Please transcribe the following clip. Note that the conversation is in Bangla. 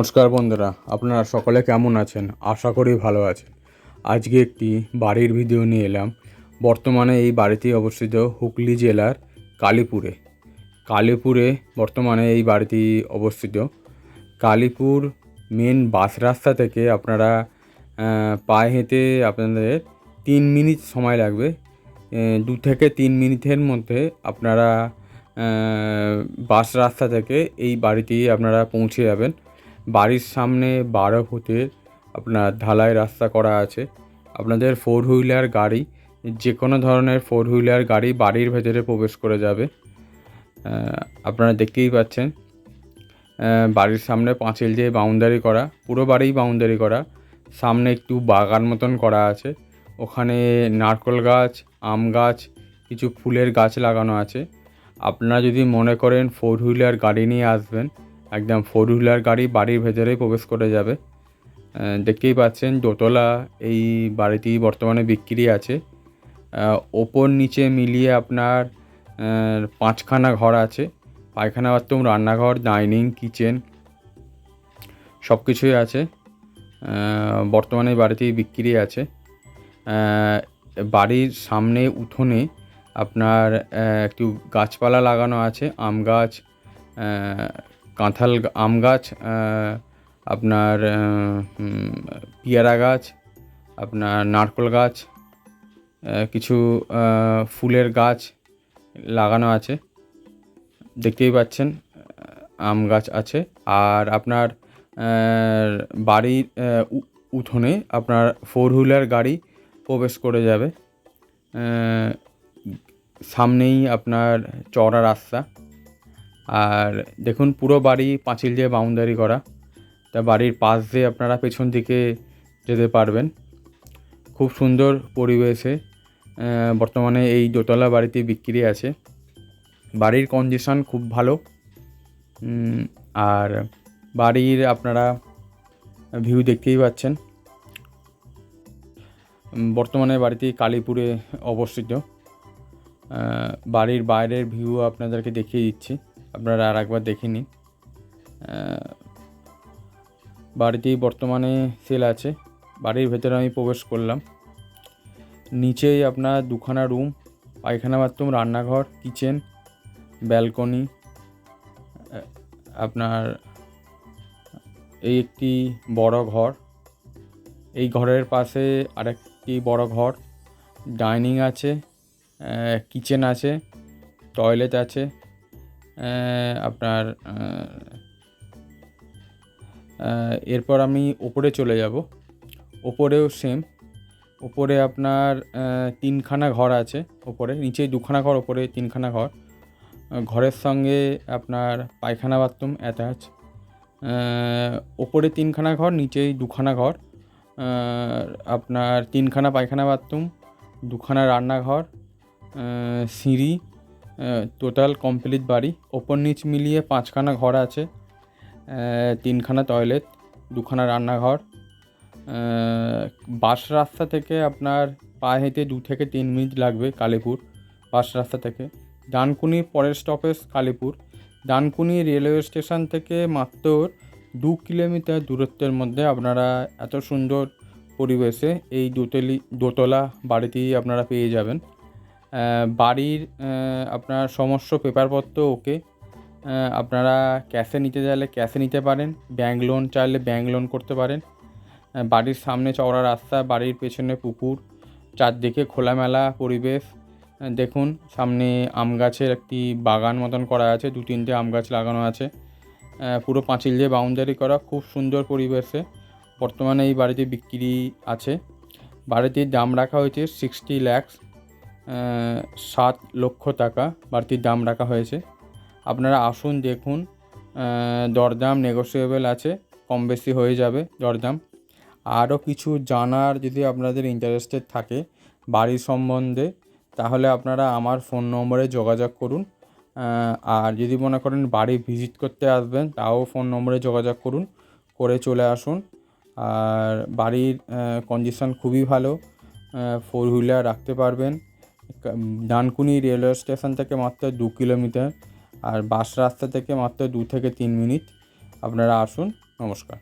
নমস্কার বন্ধুরা, আপনারা সকলে কেমন আছেন? আশা করি ভালো আছেন। আজকে একটি বাড়ির ভিডিও নিয়ে এলাম। বর্তমানে এই বাড়িটি অবস্থিত হুগলি জেলার কালীপুরে। কালীপুরে বর্তমানে এই বাড়িটি অবস্থিত। কালীপুর মেন বাস রাস্তা থেকে আপনারা পায়ে হেঁটে আপনাদের তিন মিনিট সময় লাগবে। দু থেকে তিন মিনিটের মধ্যে আপনারা বাস রাস্তা থেকে এই বাড়িটি আপনারা পৌঁছে যাবেন। বাড়ির সামনে বারো ফুটের আপনার ঢালাই রাস্তা করা আছে। আপনাদের ফোর হুইলার গাড়ি যে কোনো ধরনের ফোর হুইলার গাড়ি বাড়ির ভেতরে প্রবেশ করে যাবে। আপনারা দেখতেই পাচ্ছেন বাড়ির সামনে পাঁচিল দিয়ে বাউন্ডারি করা, পুরো বাড়ি বাউন্ডারি করা। সামনে একটু বাগান মতন করা আছে। ওখানে নারকেল গাছ, আম গাছ, কিছু ফুলের গাছ লাগানো আছে। আপনারা যদি মনে করেন ফোর হুইলার গাড়ি নিয়ে আসবেন একদম ফোর হুইলার গাড়ি বাড়ির ভেতরেই প্রবেশ করে যাবে। দেখতেই পাচ্ছেন দোতলা এই বাড়িটি বর্তমানে বিক্রি আছে। ওপর নিচে মিলিয়ে আপনার পাঁচখানা ঘর আছে। পায়খানা বাথরুম, রান্নাঘর ডাইনিং কিচেন সব কিছুই আছে বর্তমানে বাড়িটি বিক্রি আছে। বাড়ির সামনে উঠোনে আপনার একটু গাছপালা লাগানো আছে, আম গাছ কাঁঠাল আম গাছ আপনার পেয়ারা গাছ, আপনার নারকেল গাছ কিছু ফুলের গাছ লাগানো আছে। দেখতেই পাচ্ছেন আম গাছ আছে। আর আপনার বাড়ির উঠোনে আপনার ফোর হুইলার গাড়ি প্রবেশ করে যাবে। সামনেই আপনার চওড়া রাস্তা। আর দেখুন, পুরো বাড়ি পাঁচিল দিয়ে বাউন্ডারি করা। তা বাড়ির পাশ দিয়ে আপনারা পেছন দিকে যেতে পারবেন। খুব সুন্দর পরিবেশে বর্তমানে এই দোতলা বাড়িটি বিক্রি আছে। বাড়ির কন্ডিশন খুব ভালো। আর বাড়ির আপনারা ভিউ দেখতেই পাচ্ছেন। বর্তমানে বাড়িটি কালীপুরে অবস্থিত। বাড়ির বাইরের ভিউ আপনাদেরকে দেখিয়ে দিচ্ছি। আপনারা আর একবার দেখে নিন। বাড়িটি বর্তমানে সেল আছে। বাড়ির ভেতরে আমি প্রবেশ করলাম। নিচেই আপনার দুখানা রুম পায়খানা বাথরুম রান্নাঘর কিচেন ব্যালকনি আপনার এই একটি বড় ঘর। এই ঘরের পাশে আরেকটি বড় ঘর। ডাইনিং আছে কিচেন আছে টয়লেট আছে। আপনার এরপর আমি ওপরে চলে যাব। ওপরেও সেম ওপরে আপনার তিনখানা ঘর আছে ওপরে। নিচে দুখানা ঘর, ওপরে তিনখানা ঘর। ঘরের সঙ্গে আপনার পায়খানা বাথরুম অ্যাটাচ ওপরে তিনখানা ঘর, নিচেই দুখানা ঘর। আপনার তিনখানা পায়খানা বাথরুম দুখানা রান্নাঘর সিঁড়ি টোটাল কমপ্লিট বাড়ি। ওপর নিচ মিলিয়ে পাঁচখানা ঘর আছে তিনখানা টয়লেট দুখানা রান্নাঘর। বাস রাস্তা থেকে আপনার পায়ে হেঁটে দু থেকে তিন মিনিট লাগবে কালীপুর বাস রাস্তা থেকে। ডানকুনি পরের stoppage Kalipur. Dankuni railway station থেকে মাত্র দু কিলোমিটার দূরত্বের মধ্যে আপনারা এত সুন্দর পরিবেশে এই দোতলি দোতলা বাড়িটি আপনারা পেয়ে যাবেন। বাড়ির আপনার সমস্ত পেপারপত্র ওকে আপনারা ক্যাশে নিতে চাইলে ক্যাশে নিতে পারেন ব্যাঙ্ক লোন চাইলে ব্যাঙ্ক লোন করতে পারেন। বাড়ির সামনে চওড়া রাস্তা, বাড়ির পেছনে পুকুর, চারদিকে খোলামেলা পরিবেশ। দেখুন, সামনে আম গাছের একটি বাগান মতন করা আছে, দু তিনটে আম গাছ লাগানো আছে। পুরো পাঁচিল দিয়ে বাউন্ডারি করা, খুব সুন্দর পরিবেশে। বর্তমানে এই বাড়িটি বিক্রি আছে। বাড়িটির দাম রাখা হয়েছে সিক্সটি ল্যাক্স সাত লক্ষ টাকা বাড়িটির দাম রাখা হয়েছে। আপনারা আসুন, দেখুন দরদাম নেগোসিয়েবল আছে, কম বেশি হয়ে যাবে দরদাম। আরও কিছু জানার যদি আপনাদের ইন্টারেস্টেড থাকে বাড়ির সম্বন্ধে, তাহলে আপনারা আমার ফোন নম্বরে যোগাযোগ করুন। আর যদি মনে করেন বাড়ি ভিজিট করতে আসবেন, তাও ফোন নম্বরে যোগাযোগ করুন, করে চলে আসুন। আর বাড়ির কন্ডিশন খুবই ভালো। ফোর হুইলার রাখতে পারবেন। ডানকুনি রেলওয়ে স্টেশন থেকে মাত্র দু কিলোমিটার আর বাস রাস্তা থেকে মাত্র দু থেকে তিন মিনিট। আপনারা আসুন, নমস্কার।